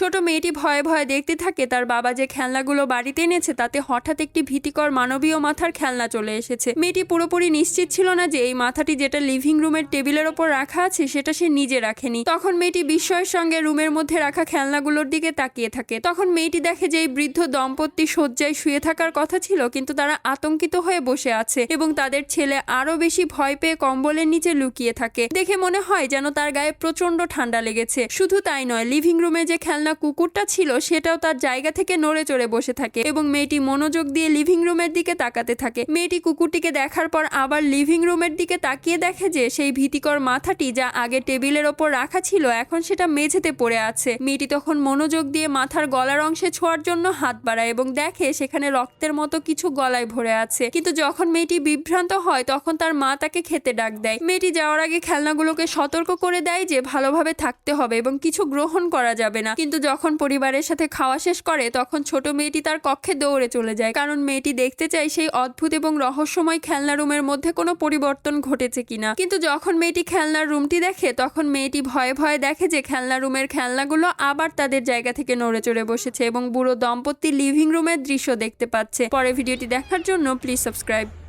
ছোট মেয়েটি ভয়ে ভয়ে দেখতে থাকে, তার বাবা যে খেলনাগুলো বাড়িতে এনেছে তাতে হঠাৎ একটি ভীতিকর মানবীয় মাথার খেলনা চলে এসেছে। মেয়েটি পুরোপুরি নিশ্চিত ছিল না যে এই মাথাটি যেটা লিভিং রুমের টেবিলের ওপর রাখা আছে সেটা সে নিজে রাখেনি। তখন মেয়েটি বিস্ময়ের সঙ্গে রুমের মধ্যে রাখা খেলনাগুলোর দিকে তাকিয়ে থাকে। তখন মেয়েটি দেখে যে এই বৃদ্ধ দম্পতি শয্যায় শুয়ে থাকার কথা ছিল, কিন্তু তারা আতঙ্কিত হয়ে বসে আছে এবং তাদের ছেলে আরও বেশি ভয় পেয়ে কম্বলের নিচে লুকিয়ে থাকে। দেখে মনে হয় যেন তার গায়ে প্রচণ্ড ঠান্ডা লেগেছে। শুধু তাই নয় লিভিং রুমে যে খেলনা কুকুরটা ছিল, সেটাও তার জায়গা থেকে নড়ে চড়ে বসে থাকে এবং মেয়েটি মনোযোগ দিয়ে লিভিং রুমের দিকে তাকাতে থাকে। মেয়েটি কুকুরটিকে দেখার পর আবার লিভিং রুমের দিকে তাকিয়ে দেখে যে সেই ভীতিকর মাথাটি যা আগে টেবিলের ওপর রাখা ছিল, এখন সেটা মেঝেতে পড়ে আছে। মেয়েটি তখন মনোযোগ দিয়ে মাথার গলার অংশে ছোঁয়ার জন্য হাত বাড়ায় এবং দেখে সেখানে রক্তের মতো কিছু গলায় ভরে আছে। কিন্তু যখন মেয়েটি বিভ্রান্ত হয়, তখন তার মা তাকে খেতে ডাক দেয়। মেয়েটি যাওয়ার আগে খেলনাগুলোকে সতর্ক করে দেয় যে ভালোভাবে থাকতে হবে এবং কিছু গ্রহণ করা যাবে না। কিন্তু যখন পরিবারের সাথে খাওয়া শেষ করে, তখন ছোট মেয়েটি তার কক্ষে দৌড়ে চলে যায়। কারণ মেয়েটি দেখতে চায় সেই অদ্ভুত এবং রহস্যময় খেলনা রুমের মধ্যে কোনো পরিবর্তন ঘটেছে কিনা। কিন্তু যখন মেয়েটি খেলনার রুমটি দেখে, তখন মেয়েটি ভয়ে ভয়ে দেখে যে খেলনা রুমের খেলনাগুলো আবার তাদের জায়গা থেকে নড়ে চড়ে বসেছে এবং বুড়ো দম্পতি লিভিং রুমের দৃশ্য দেখতে পাচ্ছে। পরে ভিডিওটি দেখার জন্য প্লিজ সাবস্ক্রাইব।